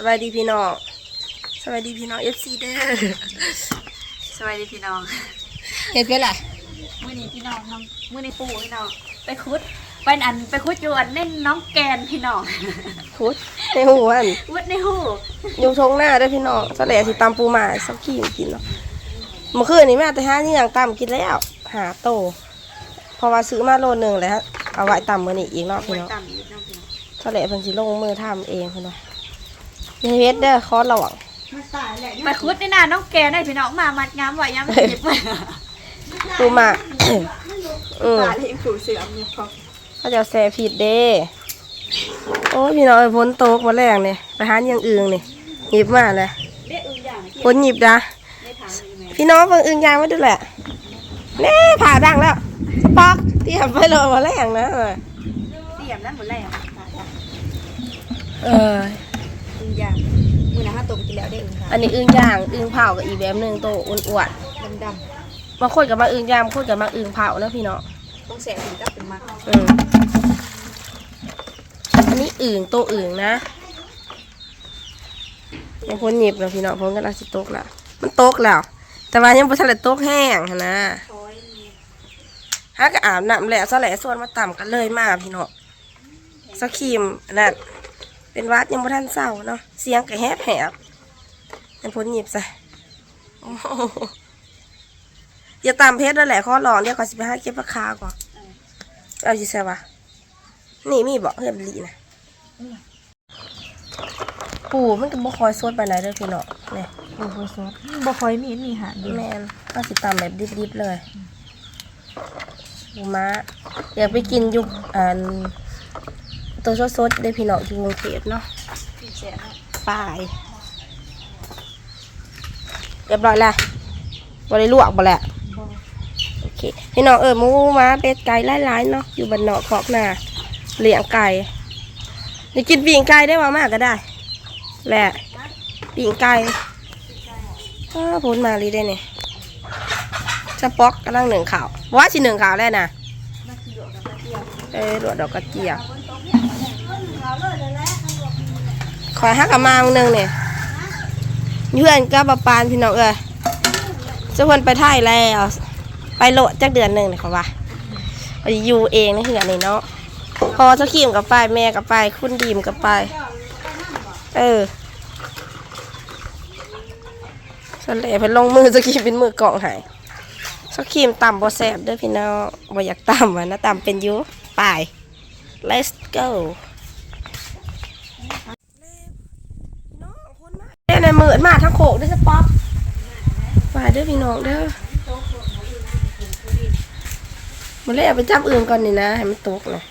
สบายดีพี่น้องสบายดีพี่น้องเอฟซีเด้อสวัสดีพี่น้องเห็นไปล่ะมื้อนี้พี่น้องน้องมื้อนี้ปู่พี่น้องไปคุดไปอันไปคุดอยู่อันเน่นน้องแกนพี่น้องคุดในหูอันวุดในหูอยู่ทงหน้าเด้อพี่น้องสะแหลสิตำปูหมาสักขี้กินเนาะเมื่อคืนนี้แม่แต่ห้านี่ยังตำกินแล้วหาโตเพราะว่าซื้อมาโลนึงแล้วเอาไว้ตำมื้อนี้อีกเนาะพี่ไว้น้องต่ำอีกน้องพี่น้องสะแหลเพิ่นสิลงมือทำเองเพิ่นว่าอ ย่าเฮ็ดเด้อคอระวังไปคุดนี่น่ะน้องแกนได้พี่น้องมามัดย้ำไว้ย้ำหยิบไว้ปูหมาอืมตาเลี้ยงผูเสือมีพอเขาจะแซ่ผิดเด้โอ้ยพี่น้องเอ้ยพ้นโต๊ะมาแรงเนี่ยไปหาอย่างอื่นนี่หยิบมาเลยเด็กอึ้งอย่างพ้นหยิบนะไม่ถามเลยแม่พี่น้องเพิ่งอึงยางมาดูแหละแน่ผ่าดังแล้วสปอกเตรียมไปเลยมาแรงนะเออเตรียมแล้วหมดแล้วเออ อึ้งอย่างมื้อนะฮะตกกินแล้วได้อึ้งค่ะอันนี้อึงย่างอึงเผากับอีกแบบหนึ่งโตอ้วนดำๆบางคนกับมาอึงย่างบางคนกับมาอึงเผานะพี่น้องๆต้องแสบถึงจะเป็นมากอืมอันนี้อึงโตอึงนะยังพ้นหยิบแล้วพี่น้องพ้นกำลังสิโต๊ะละมันโต๊ะแล้ว แต่ว่ายังบ่ทันได้โต๊ะแห้งหั้นนะ โอ้ยฮักอาบน้ำแหละซะแหละส่วนมาต่ำกันเลยมาพี่น้องสกครีมอันนั่น เป็นหวัดยังบ่ทันเศร้าเนาะเสียงก็แหบแหบเป็นพ้นหยิบซะโอ้โหอย่าตามเพชรแล้วแหละข้อรองเดี๋ยวก่อนสิไปหาเก็บราคาก่อนเอาสิใส่วะนี่มีบอกเฮือนลีนะปู่มันก็บ่คอยสดไปไหนใดเด้อพี่น้องเนี่ยโอ้โหซดบ่ค่อยมีมีหาดีแม่นก็สิตำแบบดิบๆเลยปูม้าอยากไปกินอยุกอัน ตัวสดๆได้พี่น้องที่กรุงเทพเนาะแสบป้ายเรียบร้อยแล้วบริลวกบ่แหละโอเคพี่น้องเออหมูม้าเป็ดไก่หลายๆเนาะอยู่บ้านนอกขอกนาเลี้ยงไก่อยากกินปีงไก่ได้ว่ามากก็ได้แหละปีงไก่อ้าพ้นมาลีได้เนี่ยจะป๊อกกำลังหนึ่งข่าวบอกว่าสิหนึ่งข่าวแล้วนะเออหลวดดอกกระเจียว ขอยฮักกับมามึงหนึ่งเนี่ยเพื่อนก็บปานพี่น้องเอ้ยจะเพิ่นไปไทยแล้วไปโหลดจักเดือนหนึ่งเลยเขาว่าไปอยู่เองในเหือนนี่เนาะพอเจ้าขีมกับไปแม่กับไป คุณดีมกับไป เออสเลเพลงมือเจ้าขีมเป็นมือกล่องหายเจ้าขีมต่ำบ่แซ่บด้อพี่น้องบ่อยากต่ำอะนะต่ำเป็นยุไป let's go เด้ในมือมาทั้งโขกด้วยสป๊อปไปเด้อพี่น้องเด้อมันเลยเอาไปจับอื่นก่อนนี่นะ ให้มันตกนะ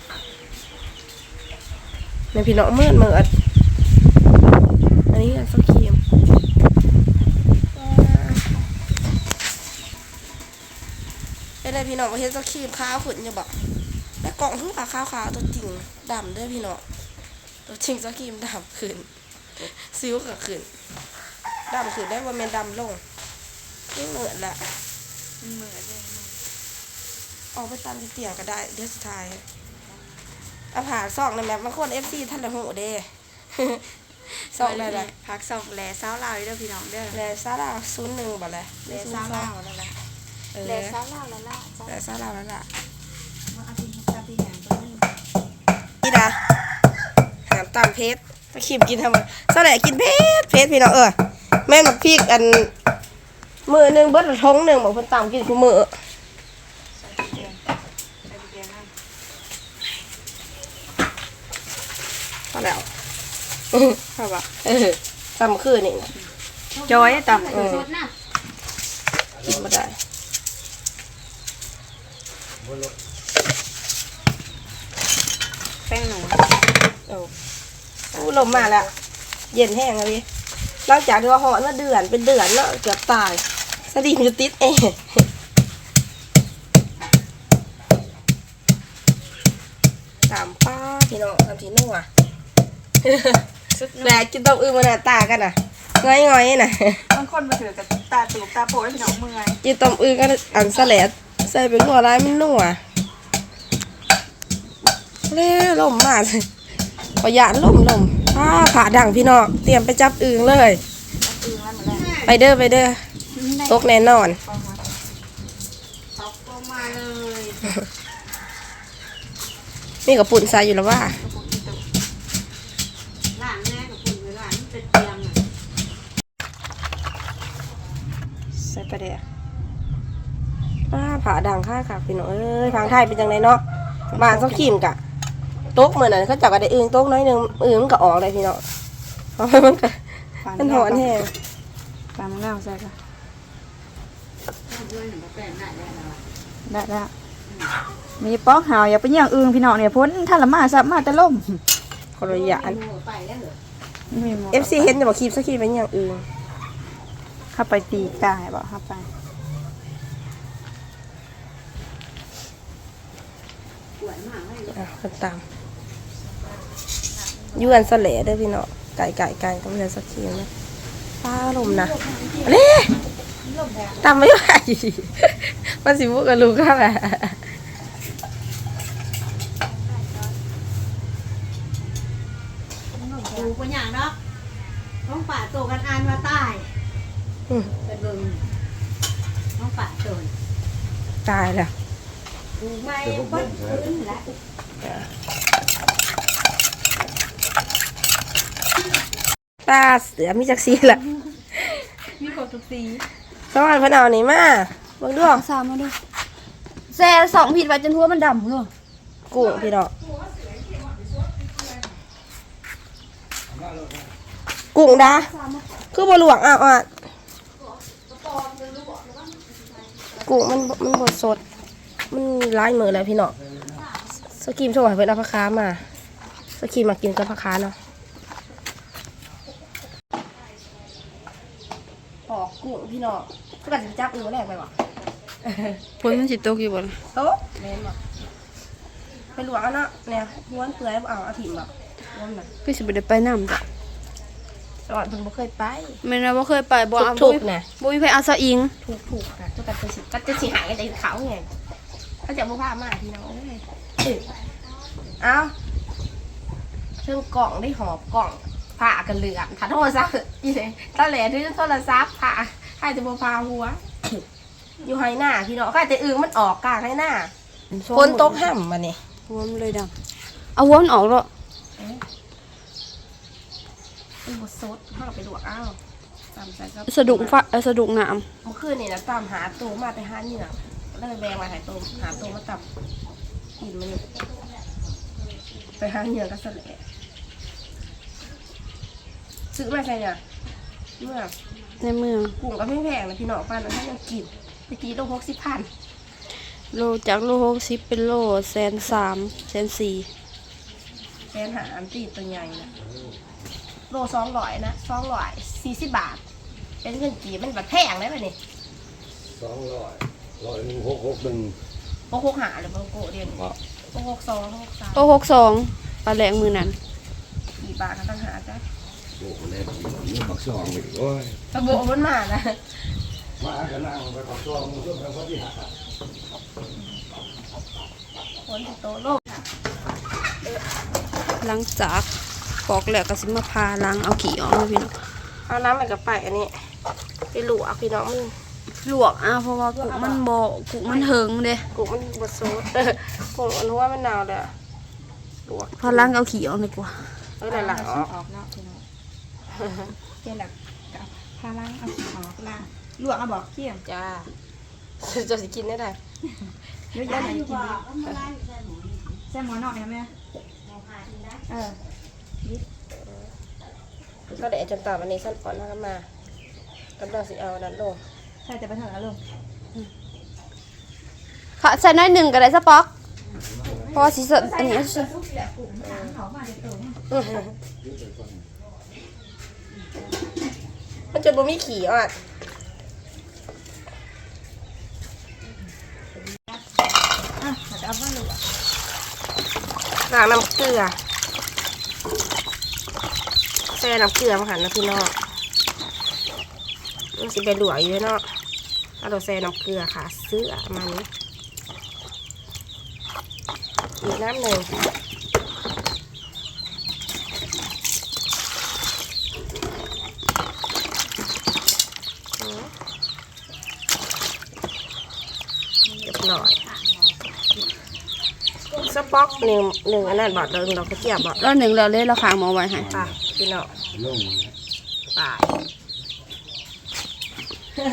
ในพี่น้องมืดมืดอันนี้อันสักครีมเป็นไรพี่น้องประเทศสักครีมขาวขุ่นจะบอกแต่กล่องคือขาวขาวขาวตัวจริงดำด้อพี่น้อง ตัวจริงสักครีมดำขึ้นซิ้วก็ขึ้นดำคือได้ว่าแมนดำลงนี่เหมือนละเหมือนเลยออกไปตามที่เตียงก็ได้ เดี๋ยวสุดท้ายเอาผ่าซอกในแมปบางคนเอฟซีท่านละหูเด้ซอกได้ละพักสองแลเศร้าลาวเด้อพี่น้องเด้อแลซาลาศูนย์หนึ่งบ่เลยแลเศร้าลาวแล้วล่ะเออแลเศร้าลาวแล้วล่ะจ้ะแลซาลาแล้วล่ะมาเอาที่จับที่แหงตัวนึงนี่นะ หามตามเพชรตะขีบกินทำไมซาแหละกินเพชรเพชรพี่น้องเออแม่นบักพริกอันมือหนึ่งเบิดละท้องหนึ่งบอกเพิ่นตามกินคู่มือพอแล้วอือพอปะเออทำคืนนี่นะจอยต่ำเออกินมาได้แป้งหนูเออ อู้ลมมาแล้ว เย็นแห้งเลยพี่หลังจากที่ว่าหอนมาเดือนเป็นเดือนเนาะเกือบตายสดีมนจะติดเอตามป้าพี่น้องทำทีนุ่งอะสุดแหละกินต้มอึมาหน้าตากันน่ะง่อยง่อยๆน่ะบางคนมาถือกับตาตูบตาโปให้พี่น้องเมื่อยกินต้มอึกันอันสลัดใส่เป็นหัวร้ายมันนัวเล่ลมมากเลย ขอยานลมลมไฟป้าผ่าดังพี่น้องเตรียมไปจับอึงเลย ไปเด้อไปเด้อตกแน่นอนตกลงมาเลยมีกับปุ่นใส่อยู่แล้วว่าหลานแม่กับคุณหลานเป็นเตียงอะใส่ประเดี๋ยวป้าผ่าดังค่าค่ะพี่น้องเอ้ยฟังไทยเป็นจังไงเนาะบ้านเขาขีมกะ ตกเหมือนนั้นเขาจับกระได้อึงตกน้อยหนึงอึงมันก็ออกเลยพี่น้องเพราะมันก็มันหอนแห้งปลาหน้าใส่ค่ะได้ได้มีป๊อกหาวอย่าไปเยี่ยงอึงพี่น้องเนี่ยพ้นท่านละมาซับมาแต่ล่มคนละอย่างมีหมด FC เห็นจะบอกคลิปสักคลิปเป็นอย่างอื่นเข้าไปตีกายบอกเข้าไปอะคนตาม ยวนสะเหล่เด้อพี่น้องไก่ไก่ไก่ต้องเรียนสักคลิปนะป้าลมนะเล่ตามไม่ไหวมันสิบุกกับลูกก็แหละดูปัญญาเนาะน้องป่าโตกันอ่านว่าใต้อืมเป็นเบิ่งน้องป่าโตนตายแล้วดูไม่เบิ้ลพื้นแล้ว ป้าเสือมีจักซีละมีกดทุกสีสวัสดีพนเอานี่มาเบิ่งดูสามมาดูแซ่สองผิดไปจนหัวมันดำเลยกุ้งพี่น้องกุ้งดาคือบ่หลวงอะอะกุ้งมันมันบดสด มันร้ายมือแล้วพี่น้องสกีมโชว์ให้เพื่อนเอาผักค้ามา สกีมมากินกับผักค้าเนาะปอ กกุ้งพี่น้องเพื่อนจับอือแรกไปวะพ้นมันสิตกอยู่บนโตะแม่นบ่ไปหลวงเอาเนาะเนี่ยม้วนเปลือยเอาเอาถิ่มบ่ม้วนน่ะพี่สิบ่ได้ไปน้ำจ้ะตลอนเพิ่นบ่เคยไป แม่นว่าเคยไปบ่เอาถูกๆน่ะ บ่มีไผเอาซะอิง ถูกถูกๆนะตัวกันจะสิก็จะสิหายอะไรเขาไงเขาจะบ่พามาพี่น้องเอ้ยเอ้ยเอาเครื่องกล่องได้หอบกล่องผ่ากันเหลือมถ้าโทรศัพท์อีเลยตะแหล่ถือโทรศัพท์ผ่า ใครจะบ่พาหัว อยู่ให้หน้าพี่น้องใครจะอึ้งมันออกกลางให้หน้าคนตกห่ำมานี่หัวมันเลยดำเอาหัวมันออกแล้วมันบดซดห้าไปลวกอ้าวตามใจก็สะดุ้งฟ้าเอ่อสะดุ้งน้เมื่อคืนนี่นะตามหาตัวมาไปหาเหยื่อเลยแบงมาหายตัวหาตัวมาตับกินมันนี่ไปหาเหยื่อก็สะเละซื้อมาใช่เนี่ยเมื่อำ ในเมืองกุ้งก็ไม่แพงนะพี่น้องป้านแล้วถ้ายังกินตะกี้โลหกสิบพันโลจากโล60เป็นโลแสนสามแสนสี่แฟนหาอันตีตัวใหญ่นะโลสองร้อยนะสองร้อยสี่สิบบาท เป็นเงินกีบมันแบบแพงเลยแบบนี้สองร้อยร้อยหนึ่งหกหกหนึ่งหกหกหาหรือบางโกะเดียนเหมาะหกหกสองหกสามโล62ปลาแรงมือนั้นกี่บาทก็ต้องหาจ้ะ โอ้โหแน่ดีนี่บักซองอีกโอ้ยตะโบะมันมานะมากันนั่งไปบักซองมันก็เป็นคนที่หาคนที่โตโลกหลังจากปอกแล้วก็สิมาพาล้างเอาขี้ออกเนาะพี่น้องเอาน้ำมันกับไปอันนี้ไปหลวกพี่น้องมันลวกอะเพราะว่ากุกมันบ่กุกมันเหิงเด้กุมันบดซูดกุมันรู้ว่ามันหนาวเลยอะหลวกพอล้างเอาขี้ออกดีกว่าเออหลังๆออกออก เนาะพี่น้องเจ๊หลักกับพาล้างเอาสีออกล้างลวกเอาบอกเขี้ยมจ้าจะสิกินได้ไงเดี๋ยวยันให้กินดิแซ่หมอหน่อยนะแม่เออก็เดี๋ยวจนตามอันนี้สั้นก่อนแล้วก็มากำลังสิเอาดันลงใช่แต่ไปเถอะลุงค่ะใส่น้อยหนึ่งก็ได้สะป๊อกเพราะว่าสิสดอันนี้สิ มันจะบ่มีขี่อะอะเดี๋ยวเอามาลวกล้างน้ำเกลือใส่น้ำเกลือมาหันนะพี่น้องมันสิไปหลวกอยู่เนาะเอาเราใส่น้ำเกลือค่ะ เสื้อมันอีกน้ำหนึ่ง ป๊อกหนึ่งหนึ่งอันนั้นบาทเดิมดอกกระเจี๊ยบบ่แล้วหนึ่งเราเล่นเราขางหมอไว้ให้ป่ะพี่น้องลงป่ะยัง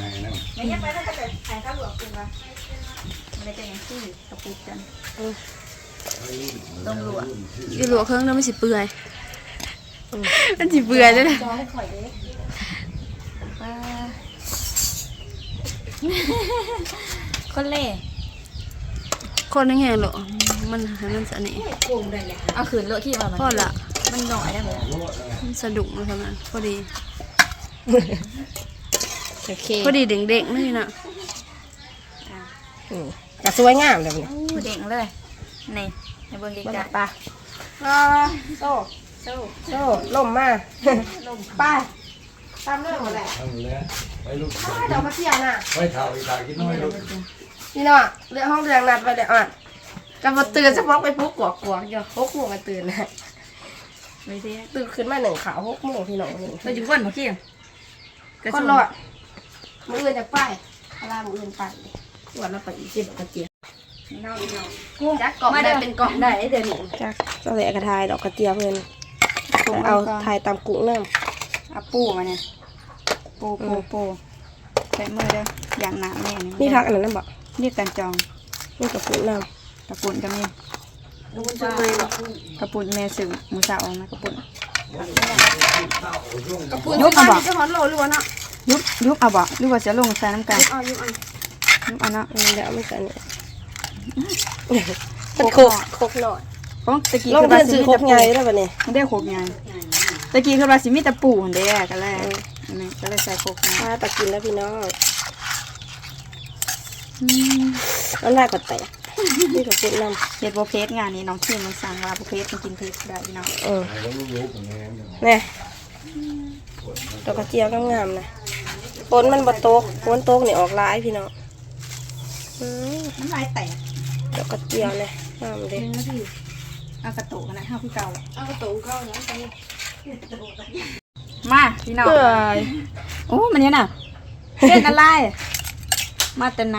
ไงนะไม่ยังไปแล้วก็จะถ่ายข้าวหลวงคุณวะไม่ได้ยังที่กระปุกกันต้องหลวงอีหลวกเครื่องแล้วมันสิเปื่อยมันสิเปื่อยเลยนะจอให้ข่อยเด้คนเล่ คนนึงแห้งหรอมันให้มันสนิทกลุ่มได้เลยเอาขืนเลอะขี้มามันพอละมันหน่อยได้ไหมมันสะดุกมาทำนั้นพอดี โอเคพอดีเด็กๆนี่นะอืมแต่สวยงามเลยมันโอ้เด้งเลยนี่ในเบื้องนี่ไกลป่ะอ่าโซ่โซ่โซ่ล่มมาล่มไปตามเรื่องหมดแหละทำแล้วไปลูกอ้าวดอกกระเจี๊ยบน่ะไปเท่าอีกตากินน้อยลูก พี่น้องเรื่องห้องเรื่องนัดไปเลยอะกับมาตื่นเฉพาะไปปุ๊บกวกกวกอย่าหกโมงมาตื่นนะๆไม่ใช่ตื่นขึ้นมาหนึ่งขาวหกโมงพี่น้องนี่เราอยู่บ้านบ่ขี้คนรอดมืออื่นจะไปพลามืออื่นไปวันละไปอีกสิบกระเจี๊ยบน้องน้องกุ้งจักเกาะได้เป็นเกาะได้เดี๋ยวนี้จักเจ้าแหลกระทายดอกกระเจี๊ยบเพื่อนเอาทายตามกุ้งน้เอาปูมาเนี่ยปูปูปูใช้มือเด้ออย่างหนาแน่ำนี่พักอันนั้นนะบอก นี่กันจองนี่กับกุ้งน้กระปุ่นก็มีำจะเลยบอกกระปุ่นแม่สื่อหมูสาวออกมากระปุ่นกุ้งยกมาบอกจะฮอนโลหรือวะเนาะยุบยุบเอาบ่หรือว่าจะลงใส่น้ำกันเอาอยู่อันยุบเอาเนาะเดี๋ยวเอาไม่ใส่เนี่ยมันโคกโคกหน่อยของตะกี้ลงคือเดิว่านสิซื้อมีโคแต่กปูใหญ่แล้วปะเนี่ยมันได้โคกใหญ่ตะกี้คือว่าสิมีแต่ปูหั่นเด้ก็แล้วอันนี้ก็เลยใส่โคกใหญ่มาตักกินแล้วพี่น้อง น้ำลายกดแตกนี่กับกุ้งน้เฮ็ดบ่เพชรงานนี้น้องคิมมันสั่งว่าบ่เพชรมันกินเพชรได้พี่น้องำเออไปลูกลูกอย่างเงี้ยเนี่ยดอกกระเจียวงามๆนะฝนมันบดตกฝนตกนี่ออกร้ายพี่น้องอืมน้ำลายแตกดอกกระเจียวเนี่ยงามเลยเอากระตุกนะเฮาคือเก่าเอากระตุกเข้านะมาพี่น้องเปื่อยโอ้มันเนี่ยน่ะเฮ็ดอะไร มาแต่ไหน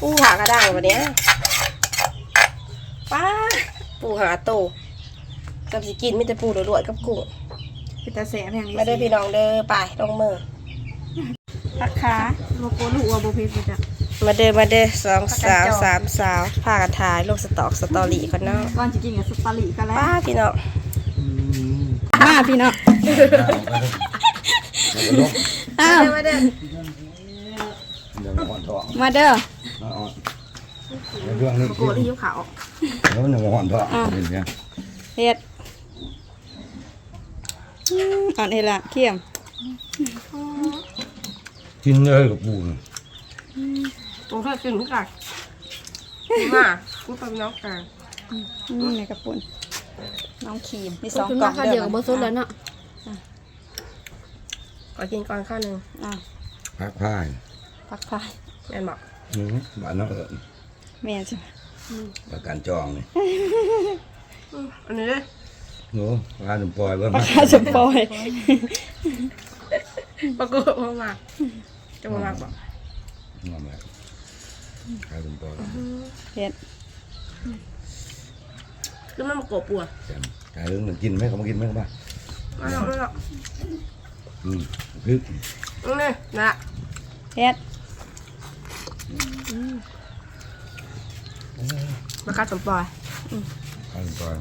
ปูหากระด้างวันเนี้ยป้าปูหาโตกับสิกินไมแต่จะปูรวยๆกับกุ้งพี่ตาแสบอย่างนี้มาเด้อพี่น้องเด้อไปลงมือพักขาโลโก้ลูกว่าบ่เพชรจ้ะมาเด้อมาเด้อสองสาวสามสาวพากันถ่ายลงสตอกสตอรี่ก่อนเนาะก่อนจริงๆอะสตาลีก็แล้วป้าพี่น้องมาพี่น้อง อ้าวมาเด้อเดี๋ยวอ่อนท้องมาเด้ออ่อนเรื่องนี้โกรธที่ยิ้วขาวแล้วมันอ่อนท้องเห็นไหมเฮ็ดอืมอ่อนเฮ็ดละเขี้ยมกินเลยกับปูตรงเธอกินทุกอย่างมากูเป็นน้องกลางอืมในกระปุนน้องครีมมีสองคุณกล่มาองค่ะเดี๋ยวบ่ซุดแล้วเนาะ ขอกินก่อนข้าวหนึ่งอะพักพายพักพายแม่นบอกบ้านน้องเอิญแม่จ้ะประกันจองนี่อันนี้เลยโน้พาหนุ่มปล่อยว่าปลามาคาสปอยปรากฏว่ามาจะมามาบอกงอมแล้วพาหนุ่มปล่อยเฮ็ดคือมันมาโกรธปัวแจ่มกายเรื่องหนึ่งกินไหมเขามากินไหมเขามาไม่หรอกไม่หรอก อืมพริกนี่นะเฮ็ดมาคัดสมปล่อยพาหนุ่มปล่อย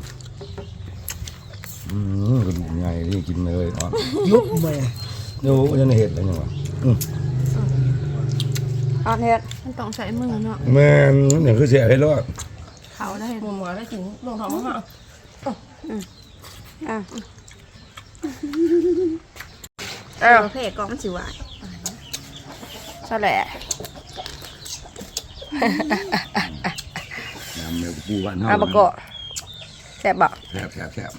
อืมกระดูกใหญ่ที่กินเลยอ่อนยุบไปดูยังเห็ดอะไรเนี่ยวะอืมอ่อนเฮ็ดมันต้องใช้มือเนาะแม่นอย่างคือเสียให้รอดเขาได้หมูหมูได้กินลงท้องมั้งอะอะ อ้าวโอเคกล่องมันสิหวานใช่แหละน้ำเมลปูบ้านนอกเอาบะโกะแซ่บบอกแซ่บแซ่บแซ่บ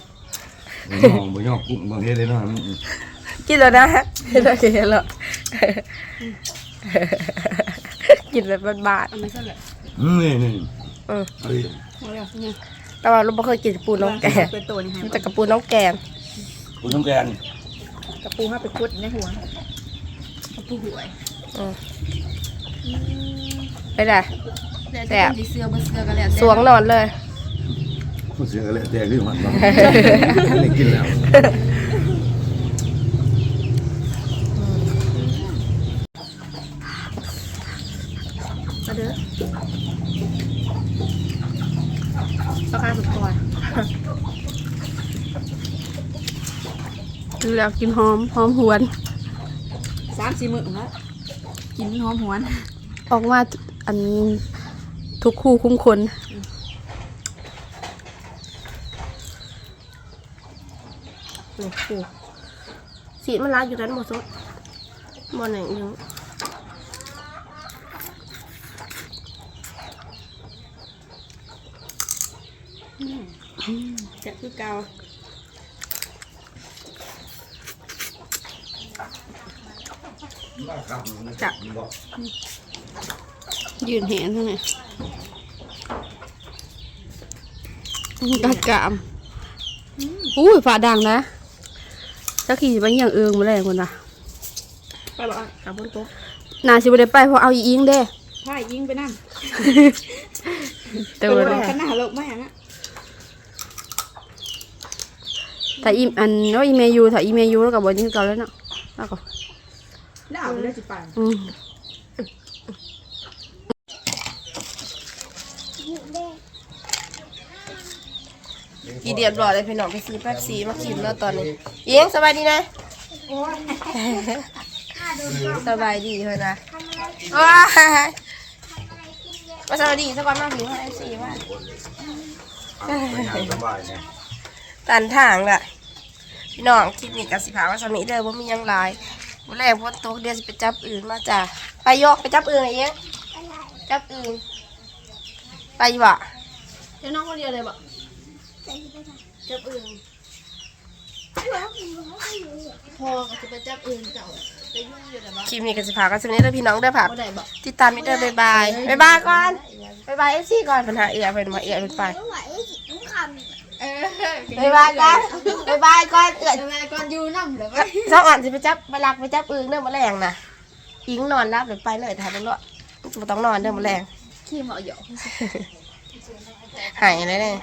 บ่ยองบ่ยองกุ้งบางเฮ็ดเลยเนาะมันกินแล้วนะกินแล้วกินแล้วกินแบบบาดอันนี้ก็แหละอืมนี่นี่ๆอืมเอ้ยเอาแล้วเนี่ยแต่ว่าเราไม่เคยกินปูน้องแกงเป็นตัวนี่ให้มีแต่กระปูน้องแกงปูน้ำแกง กระปูห้าไปคุดในหัวเอาผู้หวยอืมไปไหนแต่แต่คนสิเสือบ่เสือกันแล้วแต่สวงนอนเลยเสียเลยแต่ขึ้นมันบ้างไม่กินแล้ว มาเด้อราคาสุดก่อน ดูแล้วกินหอมหอมหวน สามสี่มื้อแล้วกินหอมหวนออกมาอันทุกคู่คุ้มคนนี่คู่สีมันร้ายอยู่นั้นหมดซุดหมดหนึ่งยังจะคือเก่า จะยืนเห็นเท่าไหร่กัดกามอุ้ยฝาดังนะจะขี่ไปอย่างเอิงมาแรงคนนะไปบ่กับบนโต๊ะนาสิบ่ได้ไปเพราะเอาอีอิงเด้พายยิงไปนั่นแต่ไปว่าบ่กันหน้าโลกแม่นะถ้าอีอันว่าอีเมยูถ้าอีเมยูแล้วก็บ่ยิงเก่าแล้วเนาะ แล้วก็ดาวไปเลยสิไปอืมอีเดียบรอเลยพี่น้องไปซื้อแป๊บซีมากินแล้วตอนนี้เอียงสบายดีนะ สบายดีเลยนะว้ายมาสวัสดีสักวันมาถึงให้ซีว่า สบายเนี่ยตันทางแหละ พี่น้องคลิปนี้กับสิพาว่าสามีเด้อว่ามีหยังหลายวันแรกพ้นตกเดี๋ยวสิไปจับอื่นมาจ้ะไปโยกไปจับอื่นไอ้เอี้ยงจับอื่นไปอยู่บ่เดี๋ยวน้องคนเดียวเลยบ่จับอื่นพอก็จะไปจับอื่นเจ้าไปยุ่งอยู่แต่บ่คลิปนี้กับสิพาว่าสามีเด้อพี่น้องเด้อผักบ่ได้บ่ติดตามมิเด้อบายบายบายบายก่อนบายบายเอฟซีก่อนปัญหาเอือเป็นมาเอือเป็นไป เออบายบายก่อนบายบายก่อนเอือทำไมก่อนอยู่นำเด้อบ่สองอ่านสิไปจับไปรักไปจับอึ่งเด้อมาแรงนะอิงนอนรับเดี๋ยวไปเลยถ่ายไปเลยบ่ต้องนอนเด้อมาแรงขี้เหมาเหยาะหายอะไรเนี่ย